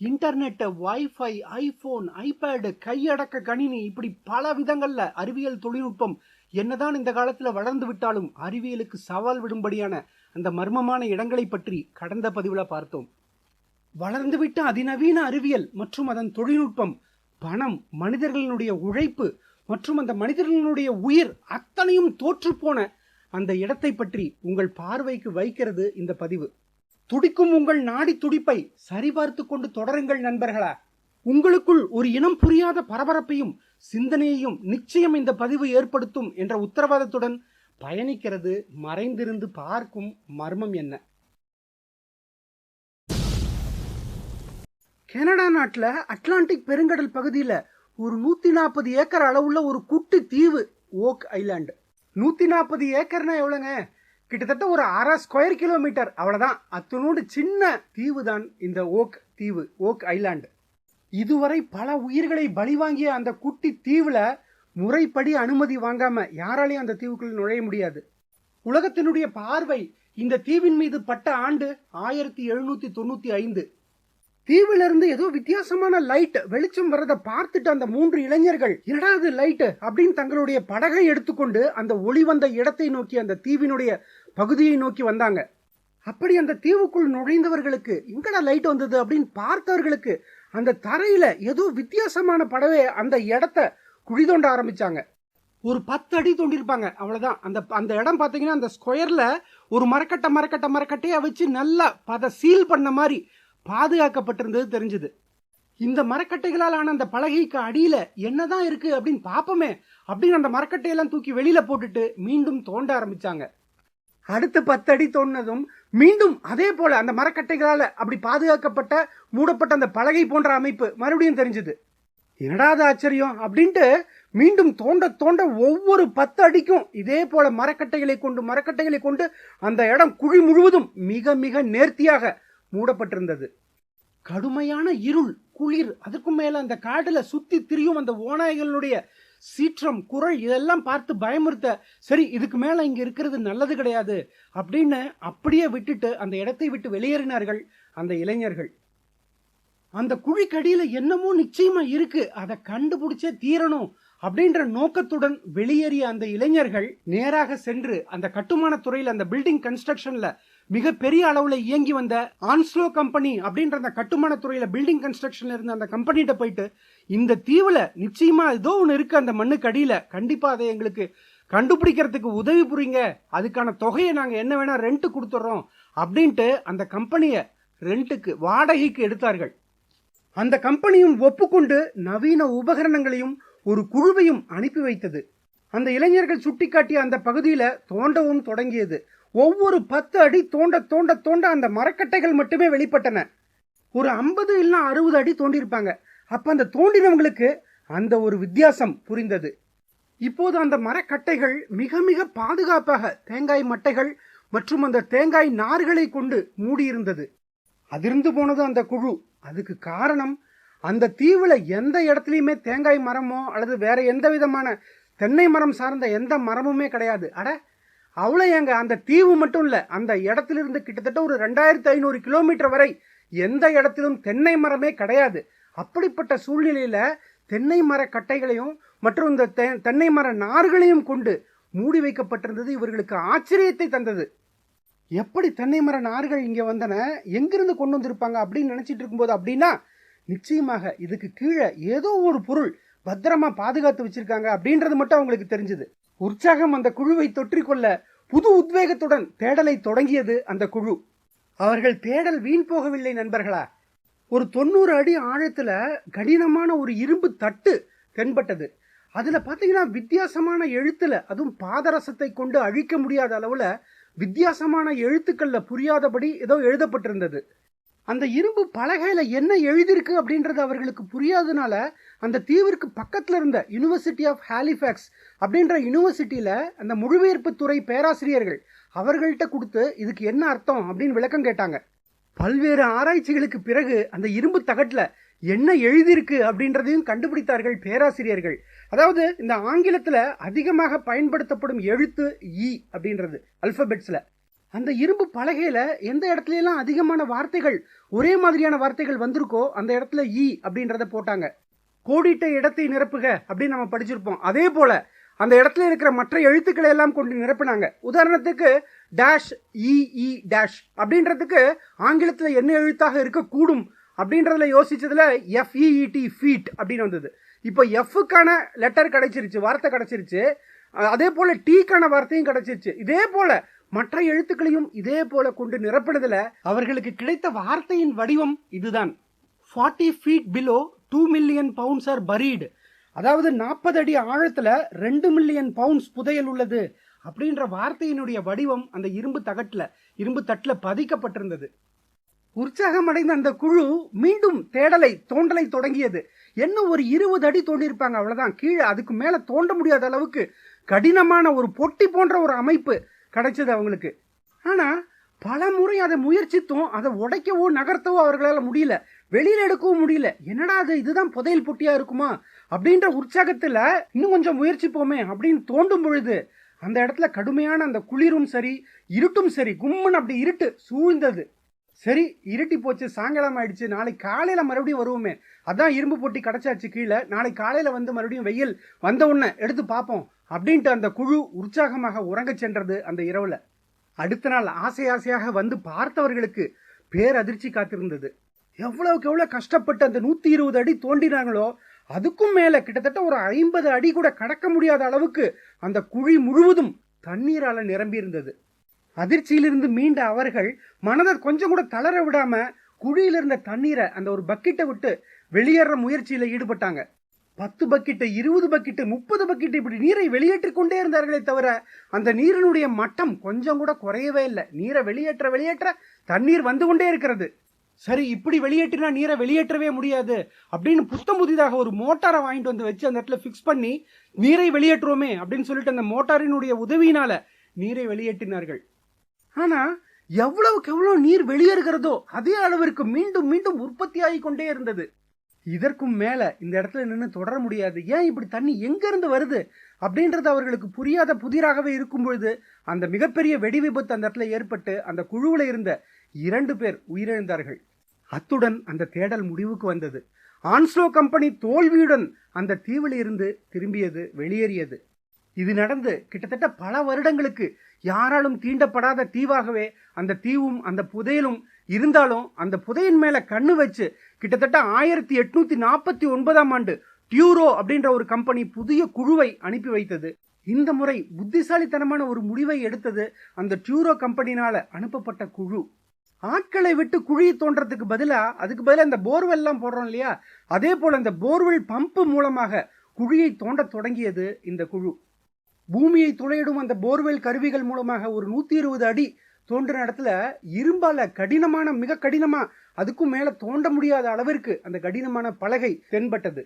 Internet wifi iPhone iPad கையடக்க கணினி இப்படி பல விதங்கள்ல அறிவியல் தொழில்நுட்பம் என்னதான் இந்த காலத்துல வளர்ந்து விட்டாலும் அறிவியலுக்கு சவால் விடும்படியான அந்த மர்மமான இடங்களை பற்றி கடந்த பதிவில் பார்த்தோம். வளர்ந்துவிட்ட அதிநவீன அறிவியல் மற்றும் அதன் தொழில்நுட்பம் பணம் மனிதர்களினுடைய உழைப்பு மற்றும் அந்த மனிதர்களுடைய உயிர் அத்தனையும் தோற்றுப்போன அந்த இடத்தை பற்றி உங்கள் பார்வைக்கு வைக்கிறது இந்த பதிவு. துடிக்கும் உங்கள் நாடி துடிப்பை சரிபார்த்து கொண்டு தொடருங்கள் நண்பர்களா. உங்களுக்குள் ஒரு இனம் புரியாத பரபரப்பையும் சிந்தனையையும் நிச்சயம் இந்த பதிவு ஏற்படுத்தும் என்ற உத்தரவாதத்துடன் பயணிக்கிறது மறைந்திருந்து பார்க்கும் மர்மம் என்ன. கனடா நாட்டில் அட்லாண்டிக் பெருங்கடல் பகுதியில் ஒரு நூத்தி நாற்பது ஏக்கர் அளவுள்ள ஒரு குட்டி தீவு ஓக் ஐலாண்டு. நூத்தி நாற்பது ஏக்கர்னா எவ்வளோங்க? கிட்டத்தட்ட ஒரு அரை ஸ்கொயர் கிலோமீட்டர் அவ்வளவுதான். அத்தனோடு சின்ன தீவு தான் இந்த ஓக் தீவு ஓக் ஐலாண்டு. இதுவரை பல உயிர்களை பலி வாங்கிய அந்த குட்டி தீவுல முறைப்படி அனுமதி வாங்காம யாராலையும் அந்த தீவுக்குள் நுழைய முடியாது. உலகத்தினுடைய பார்வை இந்த தீவின் மீது பட்ட ஆண்டு ஆயிரத்தி எழுநூத்தி தொண்ணூத்தி ஐந்து. தீவுல இருந்து ஏதோ வித்தியாசமான லைட் வெளிச்சம் வரதை பார்த்துட்டு அந்த மூன்று இளைஞர்கள் என்னடா அது லைட் அப்படின்னு தங்களுடைய படகை எடுத்துக்கொண்டு அந்த ஒளி வந்த இடத்தை நோக்கி அந்த தீவினுடைய பகுதியை நோக்கி வந்தாங்க. அப்படி அந்த தீவுக்குள் நுழைந்தவர்களுக்கு எங்கடா லைட் வந்தது? அப்படின்னு பார்த்தவர்களுக்கு அந்த தரையில ஏதோ வித்தியாசமான படவே அந்த இடத்த குழி தோண்ட ஆரம்பிச்சாங்க. ஒரு பத்து அடி தோண்டிருப்பாங்க அவ்வளவுதான். அந்த அந்த இடம் பாத்தீங்கன்னா அந்த ஸ்கொயர்ல ஒரு மரக்கட்டை மரக்கட்டை மரக்கட்டையா வச்சு நல்லா பத சீல் பண்ண மாதிரி பாதுகாக்கப்பட்டிருந்தது தெரிஞ்சது. இந்த மரக்கட்டைகளால் ஆன அந்த பலகைக்கு அடியில் என்னதான் இருக்கு அப்படின்னு பார்ப்போமே அப்படின்னு அந்த மரக்கட்டையெல்லாம் தூக்கி வெளியில போட்டுட்டு மீண்டும் தோண்ட ஆரம்பிச்சாங்க. அடுத்து பத்து அடி தோண்டினதும் மீண்டும் அதே போல அந்த மரக்கட்டைகளால் அப்படி பாதுகாக்கப்பட்ட மூடப்பட்ட அந்த பலகை போன்ற அமைப்பு மறுபடியும் தெரிஞ்சது. என்னடாத ஆச்சரியம் அப்படின்ட்டு மீண்டும் தோண்ட தோண்ட ஒவ்வொரு பத்து அடிக்கும் இதே போல மரக்கட்டைகளை கொண்டு மரக்கட்டைகளை கொண்டு அந்த இடம் குழி முழுவதும் மிக மிக நேர்த்தியாக மூடப்பட்டிருந்தது. கடுமையான இருள் குளிர் அதற்கும் மேல அந்த காட்டுல சுத்தி திரியும் அந்த ஓநாய்களுடைய சீற்றம் குரல் இதெல்லாம் பார்த்து பயமுறுத்த சரி இதுக்கு மேலே இங்கே இருக்கிறது நல்லது கிடையாது அப்படின்னு அப்படியே விட்டுட்டு அந்த இடத்தை விட்டு வெளியேறினார்கள் அந்த இளைஞர்கள். அந்த குழிக்கடியில் என்னமோ நிச்சயமாக இருக்குது அதை கண்டுபிடிச்சே தீரணும் அப்படின்ற நோக்கத்துடன் வெளியேறிய அந்த இளைஞர்கள் நேராக சென்று அந்த கட்டுமான துறையில் அந்த பில்டிங் கன்ஸ்ட்ரக்ஷனில் மிக பெரிய இயங்கி வந்த ஆன்ஸ்லோ கம்பெனி அப்படின்ற அந்த கட்டுமான துறையில் பில்டிங் கன்ஸ்ட்ரக்ஷன்ல இருந்த அந்த கம்பெனிகிட்ட போயிட்டு இந்த தீவில் நிச்சயமா ஏதோ ஒன்று இருக்கு அந்த மண்ணுக்கு அடியில். கண்டிப்பாக அதை எங்களுக்கு கண்டுபிடிக்கிறதுக்கு உதவி புரியுங்க. அதுக்கான தொகையை நாங்கள் என்ன வேணா ரெண்ட் கொடுத்துட்றோம் அப்படின்ட்டு அந்த கம்பெனியை ரெண்ட்டுக்கு வாடகைக்கு எடுத்தார்கள். அந்த கம்பெனியும் ஒப்புக்கொண்டு நவீன உபகரணங்களையும் ஒரு குழுவையும் அனுப்பி வைத்தது. அந்த இளைஞர்கள் சுட்டிக்காட்டிய அந்த பகுதியில் தோண்டவும் தொடங்கியது. ஒவ்வொரு பத்து அடி தோண்ட தோண்ட தோண்ட அந்த மரக்கட்டைகள் மட்டுமே வெளிப்பட்டன. ஒரு ஐம்பது இல்லைன்னா அறுபது அடி தோண்டியிருப்பாங்க. அப்ப அந்த தோண்டினவங்களுக்கு அந்த ஒரு வித்தியாசம் புரிந்தது. இப்போது அந்த மரக்கட்டைகள் மிக மிக பாதுகாப்பாக தேங்காய் மட்டைகள் மற்றும் அந்த தேங்காய் நார்களை கொண்டு மூடியிருந்தது. அதிர்ந்து போனது அந்த குழு. அதுக்கு காரணம் அந்த தீவுல எந்த இடத்துலையுமே தேங்காய் மரமோ அல்லது வேற எந்த விதமான தென்னை மரம் சார்ந்த எந்த மரமுமே கிடையாது. அட அவ்வளோ எங்க அந்த தீவு மட்டும் இல்லை அந்த இடத்திலிருந்து கிட்டத்தட்ட ஒரு ரெண்டாயிரத்தி ஐநூறு கிலோமீட்டர் வரை எந்த இடத்திலும் தென்னை மரமே கிடையாது. அப்படிப்பட்ட சூழ்நிலையில் தென்னை மர கட்டைகளையும் மற்றும் இந்த தென்னை மர நார்களையும் கொண்டு மூடி வைக்கப்பட்டிருந்தது இவர்களுக்கு ஆச்சரியத்தை தந்தது. எப்படி தென்னை மர நார்கள் இங்கே வந்தன எங்கிருந்து கொண்டு வந்திருப்பாங்க அப்படின்னு நினச்சிட்டு இருக்கும்போது அப்படின்னா நிச்சயமாக இதுக்கு கீழே ஏதோ ஒரு பொருள் பத்திரமா பாதுகாத்து வச்சிருக்காங்க அப்படின்றது மட்டும் அவங்களுக்கு தெரிஞ்சது. உற்சாகம் அந்த குழுவை தொற்றிக்கொள்ள புது உத்வேகத்துடன் தேடலை தொடங்கியது அந்த குழு. அவர்கள் தேடல் வீண் போகவில்லை நண்பர்களா? ஒரு தொண்ணூறு அடி ஆழத்துல கடினமான ஒரு இரும்பு தட்டு தென்பட்டது. அதுல பாத்தீங்கன்னா வித்தியாசமான எழுத்துல அதுவும் பாதரசத்தை கொண்டு அழிக்க முடியாத அளவுல வித்தியாசமான எழுத்துக்கள்ல புரியாதபடி ஏதோ எழுதப்பட்டிருந்தது. அந்த இரும்பு பலகையில் என்ன எழுதியிருக்கு அப்படின்றது அவர்களுக்கு புரியாதனால அந்த தீவிற்கு பக்கத்தில் இருந்த யூனிவர்சிட்டி ஆஃப் ஹாலிஃபேக்ஸ் அப்படின்ற யூனிவர்சிட்டியில் அந்த மொழிபெயர்ப்பு துறை பேராசிரியர்கள் அவர்கள்ட்ட கொடுத்து இதுக்கு என்ன அர்த்தம் அப்படின்னு விளக்கம் கேட்டாங்க. பல்வேறு ஆராய்ச்சிகளுக்கு பிறகு அந்த இரும்பு தகட்டில் என்ன எழுதியிருக்கு அப்படின்றதையும் கண்டுபிடித்தார்கள் பேராசிரியர்கள். அதாவது இந்த ஆங்கிலத்தில் அதிகமாக பயன்படுத்தப்படும் எழுத்து இ அப்படின்றது அல்பபெட்ஸில் அந்த இரும்பு பலகையில் எந்த இடத்துலலாம் அதிகமான வார்த்தைகள் ஒரே மாதிரியான வார்த்தைகள் வந்திருக்கோ அந்த இடத்துல ஈ அப்படின்றத போட்டாங்க. கோடிட்ட இடத்தை நிரப்புக அப்படின்னு நம்ம படிச்சிருப்போம். அதே போல அந்த இடத்துல இருக்கிற மற்ற எழுத்துக்களை எல்லாம் கொண்டு நிரப்பினாங்க. உதாரணத்துக்கு டேஷ் இஇ டேஷ் அப்படின்றதுக்கு ஆங்கிலத்தில் என்ன எழுத்தாக இருக்கக்கூடும் அப்படின்றதுல யோசிச்சதுல F E E D feet e, e, அப்படின்னு வந்தது. இப்போ எஃப்க்கான லெட்டர் கிடைச்சிருச்சு வார்த்தை கிடைச்சிருச்சு. அதே போல டீக்கான வார்த்தையும் கிடைச்சிருச்சு. இதே போல மற்ற எழுத்துக்களையும் இதே போல கொண்டு நிரப்பினதுல அவர்களுக்கு கிடைத்த வார்த்தையின் வடிவம் இதுதான். Forty feet below two million pounds are buried அதாவது நாற்பது அடி ஆழத்துல ரெண்டு மில்லியன் பவுண்ட்ஸ் புதையல் உள்ளது அப்படின்ற வார்த்தையினுடைய வடிவம் அந்த இரும்பு தகட்டில் இரும்பு தட்டில் பதிக்கப்பட்டிருந்தது. உற்சாகமடைந்த அந்த குழு மீண்டும் தேடலை தோண்டலை தொடங்கியது. என்ன ஒரு இருபது அடி தோண்டியிருப்பாங்க அவ்வளோதான் கீழே அதுக்கு மேலே தோண்ட முடியாத அளவுக்கு கடினமான ஒரு பொட்டி போன்ற ஒரு அமைப்பு கிடைச்சது அவங்களுக்கு. ஆனால் பல முறை அதை முயற்சித்தும் அதை உடைக்கவோ நகர்த்தவோ அவர்களால் முடியல. வெளியில் எடுக்கவும் முடியல. என்னடா அது இதுதான் புதையல் பொட்டியாக இருக்குமா? அப்படின்ற உற்சாகத்தில் இன்னும் கொஞ்சம் முயற்சிப்போமே அப்படின்னு தோண்டும் பொழுது அந்த இடத்துல கடுமையான அந்த குளிரும் சரி இருட்டும் சரி கும்முன்னு அப்படி இருட்டு சூழ்ந்தது. சரி இருட்டி போச்சு சாயங்காலம் ஆயிடுச்சு நாளைக்கு காலையில் மறுபடியும் வருவோமே. அதான் இரும்பு பொட்டி கிடச்சாச்சு கீழே நாளைக்கு காலையில் வந்து மறுபடியும் வெயில் வந்த உடனே எடுத்து பார்ப்போம் அப்படின்ட்டு அந்த குழு உற்சாகமாக உறங்கச் சென்றது அந்த இரவில். அடுத்த நாள் ஆசை ஆசையாக வந்து பார்த்தவர்களுக்கு பேரதிர்ச்சி காத்திருந்தது. எவ்வளவுக்கு எவ்வளோ கஷ்டப்பட்டு அந்த நூற்றி இருபது அடி தோண்டினாங்களோ அதுக்கும் மேலே கிட்டத்தட்ட ஒரு ஐம்பது அடி கூட கடக்க முடியாத அளவுக்கு அந்த குழி முழுவதும் தண்ணீரால் நிரம்பி இருந்தது அதிர்ச்சியிலிருந்து மீண்ட அவர்கள் மனதை கொஞ்சம் கூட தளர விடாம குழியில இருந்த தண்ணீரை அந்த ஒரு பக்கெட்டை விட்டு வெளியேற முயற்சியில ஈடுபட்டாங்க. பத்து பக்கெட்டு இருபது பக்கெட்டு முப்பது பக்கெட்டு இப்படி நீரை வெளியேற்றிக் கொண்டே இருந்தார்களே தவிர அந்த நீரினுடைய மட்டம் கொஞ்சம் கூட குறையவே இல்லை. நீரை வெளியேற்ற வெளியேற்ற தண்ணீர் வந்து கொண்டே இருக்கிறது. சரி இப்படி வெளியேற்றினா நீரை வெளியேற்றவே முடியாது அப்படின்னு புத்தம் புதிதாக ஒரு மோட்டாரை வாங்கிட்டு வந்து வச்சு அந்த இடத்துல ஃபிக்ஸ் பண்ணி நீரை வெளியேற்றுவோமே அப்படின்னு சொல்லிட்டு அந்த மோட்டாரினுடைய உதவியினால நீரை வெளியேற்றினார்கள். ஆனா எவ்வளவுக்கு எவ்வளவு நீர் வெளியேறுகிறதோ அதே அளவிற்கு மீண்டும் மீண்டும் உற்பத்தி ஆகிக் கொண்டே இருந்தது. இதற்கும் மேல இந்த இடத்துல நின்று தொடர முடியாது. ஏன் இப்படி தண்ணி எங்க இருந்து வருது அப்படின்றது அவர்களுக்கு புரியாத புதிராகவே இருக்கும் பொழுது அந்த மிகப்பெரிய வெடி விபத்து அந்த இடத்துல ஏற்பட்டு அந்த குழுவில் இருந்த இரண்டு பேர் உயிரிழந்தார்கள். அத்துடன் அந்த தேடல் முடிவுக்கு வந்தது. ஆன்ஸ்லோ கம்பெனி தோல்வியுடன் அந்த தீவில் இருந்து திரும்பியது வெளியேறியது. இது நடந்து கிட்டத்தட்ட பல வருடங்களுக்கு யாராலும் தீண்டப்படாத தீவாகவே அந்த தீவும் அந்த புதையலும் இருந்தாலும் அந்த புதையின் மேல கண்ணு வச்சு கிட்டத்தட்ட ஆயிரத்தி எட்நூத்தி நாற்பத்தி ஒன்பதாம் ஆண்டு டியூரோ அப்படின்ற ஒரு கம்பெனி புதிய குழுவை அனுப்பி வைத்தது. இந்த முறை புத்திசாலித்தனமான ஒரு முடிவை எடுத்தது அந்த டியூரோ கம்பெனினால அனுப்பப்பட்ட குழு. ஆட்களை விட்டு குழி தோன்றதுக்கு பதிலாக அதுக்கு பதிலாக இந்த போர்வெல் எல்லாம் போடுறோம் இல்லையா? அதே போல இந்த போர்வெல் பம்பு மூலமாக குழியை தோண்ட தொடங்கியது இந்த குழு. பூமியை துளையிடும் அந்த போர்வெல் கருவிகள் மூலமாக ஒரு நூற்றி இருபது அடி தோன்றின இடத்துல இரும்பால கடினமான மிக கடினமா அதுக்கும் மேல தோண்ட முடியாத அளவிற்கு அந்த கடினமான பலகை தென்பட்டது.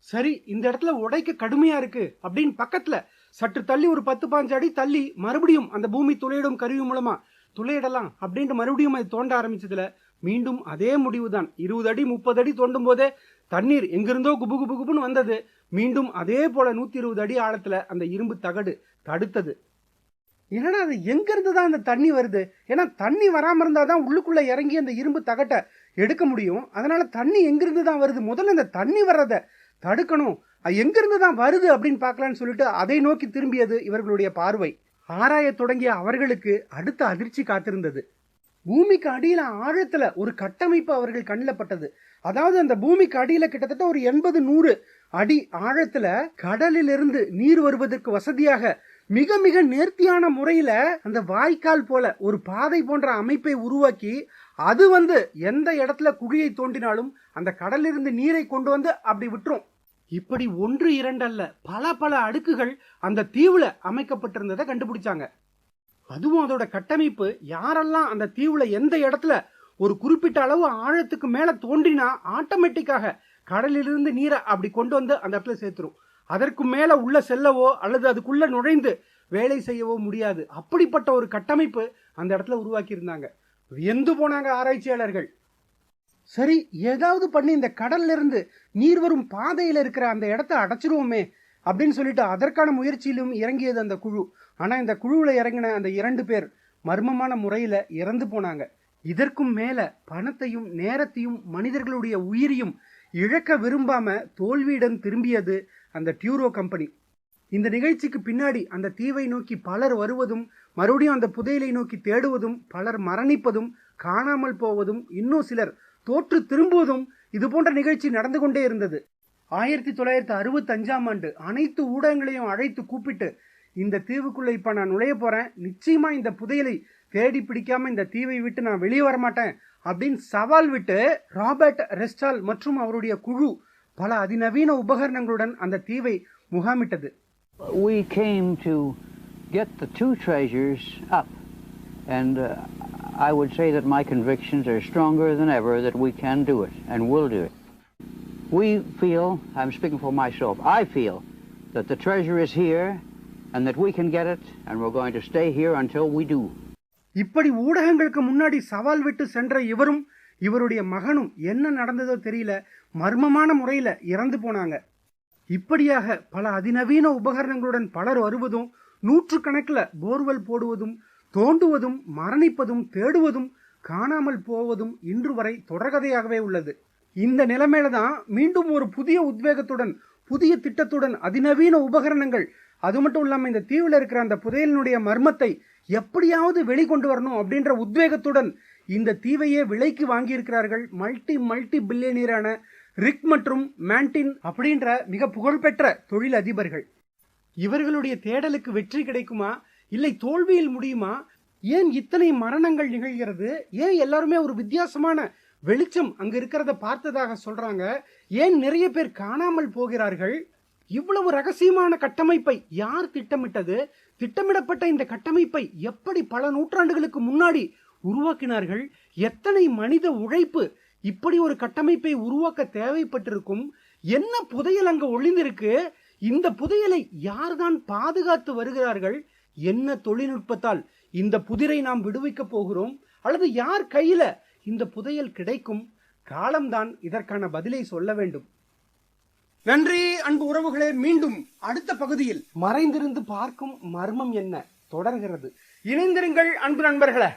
சரி இந்த இடத்துல உடைக்க கடுமையா இருக்கு அப்படின்னு பக்கத்துல சற்று தள்ளி ஒரு பத்து பாஞ்சு அடி தள்ளி மறுபடியும் அந்த பூமி துளையிடும் கருவி மூலமா துளையிடலாம் அப்படின்ட்டு மறுபடியும் அது தோண்ட ஆரம்பிச்சதுல மீண்டும் அதே முடிவு தான் இருபது அடி முப்பது அடி தோண்டும் போதே தண்ணீர் எங்கிருந்தோ குபு குபு குபுன்னு வந்தது. மீண்டும் அதே போல நூத்தி இருபது அடி ஆழத்துல அந்த இரும்பு தகடு தடுத்தது. என்னடா அது எங்க இருந்து தான் அந்த தண்ணி வருது? ஏன்னா தண்ணி வராம இருந்தா தான் உள்ளுக்குள்ள இறங்கி அந்த இரும்பு தகட்டை எடுக்க முடியும். அதனால தண்ணி எங்கிருந்து தான் வருது? முதல்ல இந்த தண்ணி வர்றதை தடுக்கணும். அது எங்கிருந்து தான் வருது அப்படின்னு பார்க்கலான்னு சொல்லிட்டு அதை நோக்கி திரும்பியது இவர்களுடைய பார்வை. ஆராயத் தொடங்கிய அவர்களுக்கு அடுத்த அதிர்ச்சி காத்திருந்தது. பூமிக்கு அடியில் ஆழத்துல ஒரு கட்டமைப்பு அவர்கள் கண்ணில் பட்டது அதாவது அந்த பூமிக்கு அடியில கிட்டத்தட்ட ஒரு எண்பது நூறு அடி ஆழத்துல கடலிலிருந்து நீர் வருவதற்கு வசதியாக மிக மிக நேர்த்தியான முறையில அந்த வாய்க்கால் போல ஒரு பாதை போன்ற அமைப்பை உருவாக்கி அது வந்து எந்த இடத்துல குழியை தோண்டினாலும் அந்த கடலிலிருந்து நீரை கொண்டு வந்து அப்படி விட்டுரும். இப்படி ஒன்று இரண்டல்ல பல பல அடுக்குகள் அந்த தீவுல அமைக்கப்பட்டிருந்ததை கண்டுபிடிச்சாங்க. அதுவும் அதோட கட்டமைப்பு யாரெல்லாம் அந்த தீவுல எந்த இடத்துல ஒரு குறிப்பிட்ட அளவு ஆழத்துக்கு மேலே தோன்றினா ஆட்டோமேட்டிக்காக கடலிலிருந்து நீரை அப்படி கொண்டு வந்து அந்த இடத்துல சேர்த்துரும். அதற்கு மேலே உள்ள செல்லவோ அல்லது அதுக்குள்ளே நுழைந்து வேலை செய்யவோ முடியாது. அப்படிப்பட்ட ஒரு கட்டமைப்பு அந்த இடத்துல உருவாக்கியிருந்தாங்க வியந்து போனாங்க ஆராய்ச்சியாளர்கள். சரி ஏதாவது பண்ணி இந்த கடல்ல இருந்து நீர் வரும் பாதையில் இருக்கிற அந்த இடத்த அடைச்சிருவோமே அப்படின்னு சொல்லிட்டு அதற்கான முயற்சியிலும் இறங்கியது அந்த குழு. ஆனால் இந்த குழுவில் இறங்கின அந்த இரண்டு பேர் மர்மமான முறையில் இறந்து போனாங்க. இதற்கும் மேல பணத்தையும் நேரத்தையும் மனிதர்களுடைய உயிரையும் இழக்க விரும்பாம தோல்வியிடம் திரும்பியது அந்த டியூரோ கம்பெனி. இந்த நிகழ்ச்சிக்கு பின்னாடி அந்த தீவை நோக்கி பலர் வருவதும் மறுபடியும் அந்த புதையலை நோக்கி தேடுவதும் பலர் மரணிப்பதும் காணாமல் போவதும் இன்னும் சிலர் தோற்று திரும்புவதும் இது போன்ற நிகழ்ச்சி நடந்து கொண்டே இருந்தது. ஆயிரத்தி தொள்ளாயிரத்தி அறுபத்தி அஞ்சாம் ஆண்டு அனைத்து ஊடகங்களையும் அழைத்து கூப்பிட்டு இந்த தீவுக்குள்ள இப்ப நான் நுழைய போறேன். நிச்சயமா இந்த புதையலை தேடி பிடிக்காம இந்த தீவை விட்டு நான் வெளியே வர மாட்டேன் அப்படின்னு சவால் விட்டு ராபர்ட் ரெஸ்டால் மற்றும் அவருடைய குழு பல அதிநவீன உபகரணங்களுடன் அந்த தீவை முகாமிட்டது We came to get the two treasures up, and uh, I would say that my convictions are stronger than ever that we can do it and will do it. We feel, I'm speaking for myself, I feel that the treasure is here and that we can get it, and we're going to stay here until we do. இப்படி ஊடகங்களுக்கு முன்னாடி சவால் விட்டு சென்ற இவரும் இவருடைய மகனும் என்ன நடந்ததோ தெரியல. மர்மமான முறையில் இறந்து போனாங்க. இப்படியாக பல அதிநவீன உபகரணங்களுடன் பலர் வருவதும் நூற்றுக்கணக்கில் போர்வெல் போடுவதும் தோண்டுவதும் மரணிப்பதும் தேடுவதும் காணாமல் போவதும் இன்று வரை தொடர்கதையாகவே உள்ளது. இந்த நிலைமையில தான் மீண்டும் ஒரு புதிய உத்வேகத்துடன் புதிய திட்டத்துடன் அதிநவீன உபகரணங்கள் அது மட்டும் இல்லாமல் இந்த தீவில் இருக்கிற அந்த புதையலினுடைய மர்மத்தை எப்படியாவது வெளிக்கொண்டு வரணும் அப்படின்ற உத்வேகத்துடன் இந்த தீவையே விலைக்கு வாங்கியிருக்கிறார்கள் மல்டி மல்டி பில்லியனியரான ரிக் மற்றும் மேண்டின் அப்படின்ற மிக புகழ்பெற்ற தொழில் அதிபர்கள் இவர்களுடைய தேடலுக்கு வெற்றி கிடைக்குமா? இல்லை தோல்வியில் முடியுமா? ஏன் இத்தனை மரணங்கள் நிகழ்கிறது? ஏன் எல்லாருமே ஒரு வித்தியாசமான வெளிச்சம் அங்க இருக்கிறத பார்த்ததாக சொல்றாங்க? ஏன் நிறைய பேர் காணாமல் போகிறார்கள்? இவ்வளவு ரகசியமான கட்டமைப்பை யார் திட்டமிட்டது? திட்டமிடப்பட்ட இந்த கட்டமைப்பை எப்படி பல நூற்றாண்டுகளுக்கு முன்னாடி உருவாக்கினார்கள்? எத்தனை மனித உழைப்பு இப்படி ஒரு கட்டமைப்பை உருவாக்க தேவைப்பட்டிருக்கும்? என்ன புதையல் அங்கு ஒளிந்திருக்கு? இந்த புதையலை யார்தான் பாதுகாத்து வருகிறார்கள்? என்ன தொழில்நுட்பத்தால் இந்த புதிரை நாம் விடுவிக்க போகிறோம்? அல்லது யார் கையில இந்த புதையல் கிடைக்கும்? காலம்தான் இதற்கான பதிலை சொல்ல வேண்டும். நன்றி அன்பு உறவுகளே மீண்டும் அடுத்த பகுதியில். மறைந்திருந்து பார்க்கும் மர்மம் என்ன? தொடர்கிறது. இணைந்திருங்கள் அன்பு நண்பர்களே.